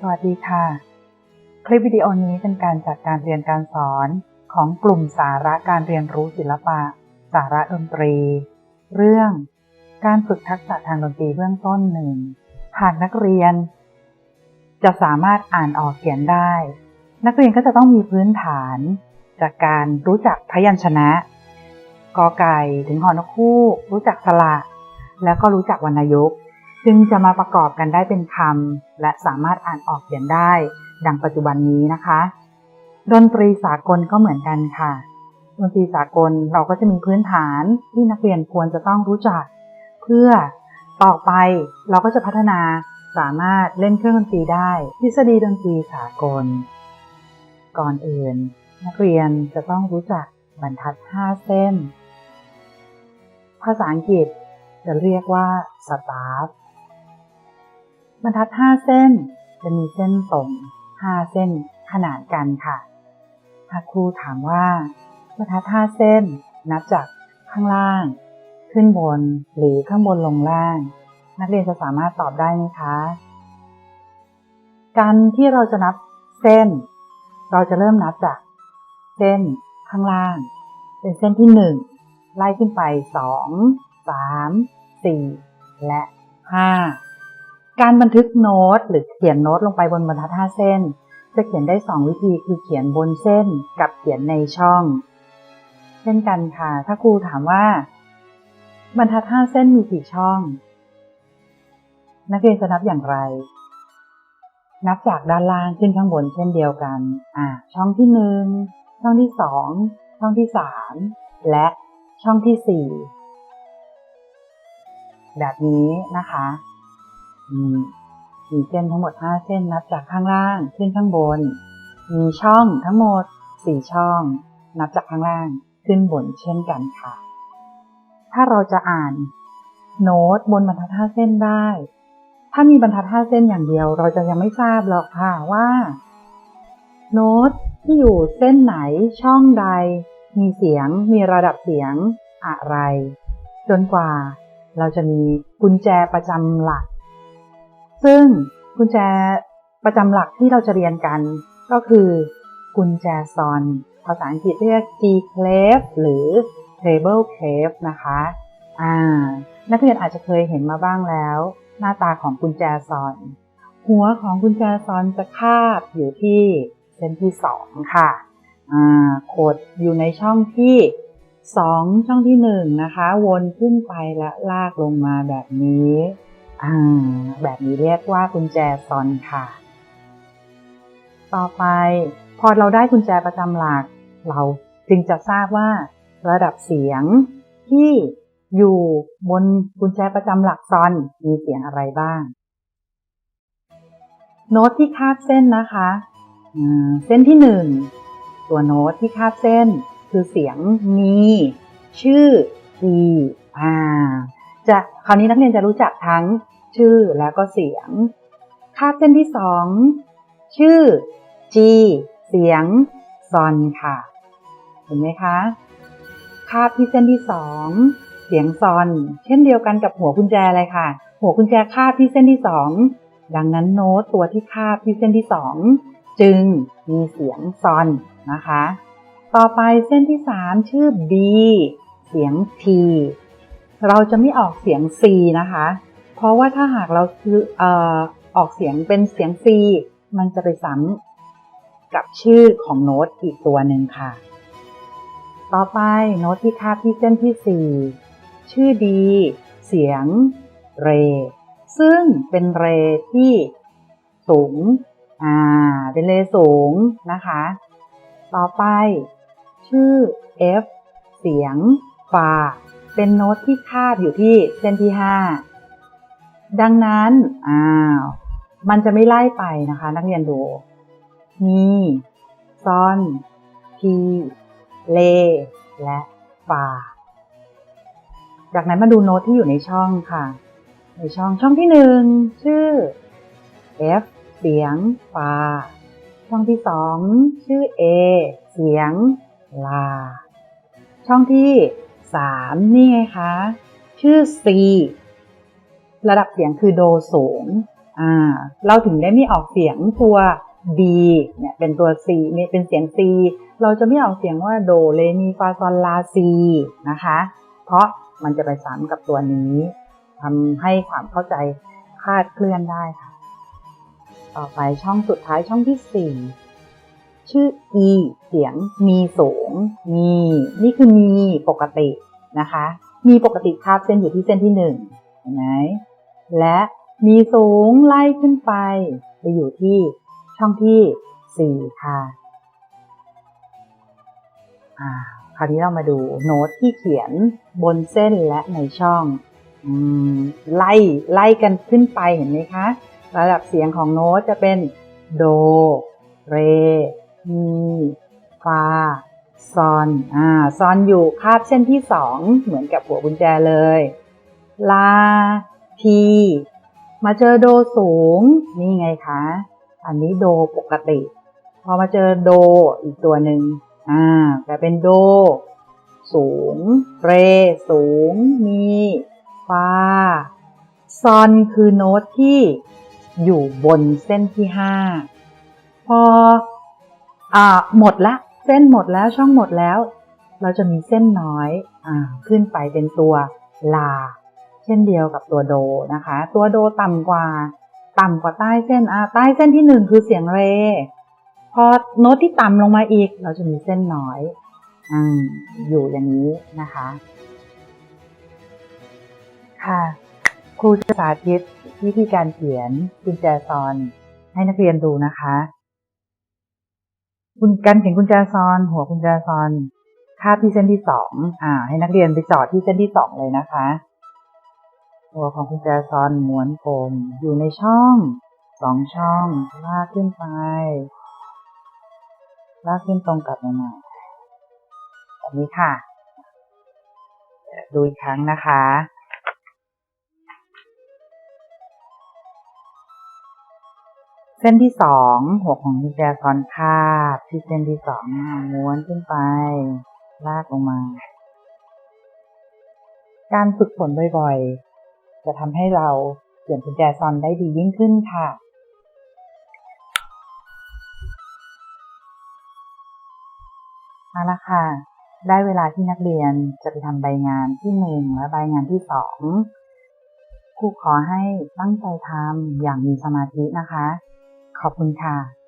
สวัสดีค่ะ คลิปวิดีโอนี้เป็นการจัดการเรียนการสอนของกลุ่มสาระการเรียนรู้ศิลปะ สาระดนตรี เรื่อง การฝึกทักษะทางดนตรีเบื้องต้นหนึ่งหากนักเรียน จะสามารถอ่านออกเขียนได้ นักเรียนก็จะต้องมีพื้นฐาน จากการรู้จักพยัญชนะกอไก่ถึงหอนกคู่ รู้จักสระแล้วก็รู้จักวรรณยุกต์ จึงจะมาประกอบกันได้เป็นคำและสามารถอ่านออกเขียนได้ ดังปัจจุบันนี้นะคะ ดนตรีสากลก็เหมือนกันค่ะ ดนตรีสากลเราก็จะมีพื้นฐานที่นักเรียนควรจะต้องรู้จัก เพื่อต่อไปเราก็จะพัฒนาสามารถเล่นเครื่องดนตรีได้ ทฤษฎีดนตรีสากล ก่อนอื่น นักเรียนจะต้องรู้จักบรรทัด 5 เส้น ภาษาอังกฤษจะเรียกว่า staff รรทัด 5 เส้น จะมีเส้นตรง 5 เส้นขนานกันค่ะ ถ้าครูถามว่า บรรทัด 5 เส้น นับจากข้างล่าง ขึ้นบนหรือข้างบนลงล่าง นักเรียนจะสามารถตอบได้ไหมคะ การที่เราจะนับเส้น เราจะเริ่มนับจาก เส้นข้างล่าง เป็นเส้นที่หนึ่งไล่ขึ้นไปสองสามสี่และห้า การบันทึกโน้ตหรือเขียนโน้ตลงไปบนบรรทัดห้าเส้น จะเขียนได้สองวิธีคือเขียนบนเส้นกับเขียนในช่อง เช่นกันค่ะ ถ้าครูถามว่า บรรทัดห้าเส้นมีกี่ช่อง นักเรียนจะนับอย่างไร นับจากด้านล่างขึ้นข้างบนเช่นเดียวกัน อ่า ช่องที่หนึ่งช่องที่สองช่องที่สามและช่องที่สี่แบบนี้นะคะ มีเส้นทั้งหมด 5 เส้นนับจากข้างล่างขึ้นข้างบน มีช่องทั้งหมด 4 ช่อง นับจากข้างล่างขึ้นบนเช่นกันค่ะ ถ้าเราจะอ่านโน้ตบนบรรทัด5เส้นได้ ถ้ามีบรรทัด5เส้นอย่างเดียว เราจะยังไม่ทราบหรอกค่ะว่า โน้ตที่อยู่เส้นไหนช่องใด มีเสียงมีระดับเสียงอะไร จนกว่าเราจะมีกุญแจประจำหลัก ซึ่งกุญแจประจำหลักที่เราจะเรียนกัน ก็คือกุญแจซอน ภาษาอังกฤษเรียก G clef หรือ treble clef นะคะอ่านักเรียนอาจจะเคยเห็นมาบ้างแล้ว หน้าตาของกุญแจซอน หัวของกุญแจซอนจะคาบอยู่ที่เส้นที่สองค่ะอ่าขดอยู่ในช่องที่สองช่องที่หนึ่งนะคะ วนขึ้นไปและลากลงมาแบบนี้ แบบนี้เรียกว่ากุญแจซอนค่ะ ต่อไปพอเราได้กุญแจประจำหลัก เราจึงจะทราบว่าระดับเสียงที่อยู่บนกุญแจประจำหลักซอนมีเสียงอะไรบ้าง โน้ตที่คาบเส้นนะคะเส้นที่หนึ่งตัวโน้ตที่คาบเส้นคือเสียงมี ชื่อ e อ่า จะคราวนี้นักเรียนจะรู้จักทั้งชื่อแล้วก็เสียง คาบเส้นที่สองชื่อ G เสียงซอนค่ะ เห็นไหมคะคาบที่เส้นที่สองเสียงซอน เช่นเดียวกันกับหัวกุญแจเลยค่ะ หัวกุญแจคาบที่เส้นที่สองดังนั้นโน้ตตัวที่คาบที่เส้นที่สองจึงมีเสียงซอนนะคะ ต่อไปเส้นที่สามชื่อ B เสียง T เราจะไม่ออกเสียง C นะคะ เพราะว่าถ้าหากเราคืออออกเสียงเป็นเสียง C มันจะไปซ้ำกับชื่อของโน้ตอีกตัวหนึ่งค่ะ ต่อไปโน้ตที่คาบที่เส้นที่ 4 ชื่อดี เสียง เร ซึ่งเป็นเรที่สูง อ่า เป็นเรสูงนะคะ ต่อไป ชื่อ F เสียงฟา เป็นโน้ตที่คาบอยู่ที่เส้นที่ 5 ดังนั้นอ้าวมันจะไม่ไล่ไปนะคะ นักเรียนดู มีซอนทีเล และฟาจากนั้นมาดูโน้ตที่อยู่ในช่องค่ะ ในช่องช่องที่หนึ่งชื่อ F เสียงฟาช่องที่สองชื่อ A เสียงลา ช่องที่ สามนี่ไงคะ ชื่อ C ระดับเสียงคือโดสูง อ่า เราถึงได้ไม่ออกเสียงตัว B เนี่ยเป็นตัว C เนี่ยเป็นเสียง C เราจะไม่ออกเสียงว่าโดเรมีฟาซอลลาซีนะคะ เพราะมันจะไปซ้ำกับตัวนี้ทำให้ความเข้าใจคลาดเคลื่อนได้ค่ะ ต่อไปช่องสุดท้ายช่องที่ 4 ชื่อ E เสียงมีสูงมีนี่คือมีปกตินะคะ มีปกติคาบเส้นอยู่ที่เส้นที่หนึ่งเห็นไหมและมีสูงไล่ขึ้นไป ไปอยู่ที่ช่องที่สี่ค่ะอ่าคราวนี้เรามาดูโน้ตที่เขียนบนเส้นและในช่องอไล่ไล่กันขึ้นไปเห็นไหมคะ ระดับเสียงของโน้ตจะเป็นโด เร มีฟาซอนอ่าซอนอยู่คาบเส้นที่สองเหมือนกับหัวกุญแจเลย ลา ที มาเจอโดสูง นี่ไงคะ อันนี้โดปกติ พอมาเจอโดอีกตัวหนึ่งอ่าแต่เป็นโด สูง เร สูง มีฟาซอนคือโน้ตที่อยู่บนเส้นที่ห้าพอ หมดละ เส้นหมดแล้วช่องหมดแล้ว เราจะมีเส้นน้อยอขึ้นไปเป็นตัวลา เช่นเดียวกับตัวโดนะคะ ตัวโดต่ำกว่า ต่ำกว่าใต้เส้นอ่าใต้เส้นที่หนึ่งคือเสียงเร พอโน้ตที่ต่ำลงมาอีก เราจะมีเส้นน้อยออยู่อย่างนี้นะคะ ค่ะครูจะสาธิตวิธีการเขียนกุญแจซอนให้นักเรียนดูนะคะ คุณการเขียนกุญแจซอน หัวกุญแจซอนคาบที่เส้นที่สองอ่า ให้นักเรียนไปจอดที่เส้นที่สองเลยนะคะ หัวของกุญแจซอนม้วนกลมอยู่ในช่องสองช่อง ลากขึ้นไป ลากขึ้นตรงกับหน่แบบนี้ค่ะ ดูอีกครั้งนะคะ เส้นที่สองหัวของกุญแจซ้อนคาบที่เส้นที่สองม้วนขึ้นไป ลากลงมา การฝึกฝนบ่อยๆ จะทำให้เราเขียนกุญแจซอนได้ดียิ่งขึ้นค่ะเอาละค่ะ ได้เวลาที่นักเรียนจะไปทำใบงานที่หนึ่งและใบงานที่สองครูขอให้ตั้งใจทำอย่างมีสมาธินะคะ ขอบคุณค่ะ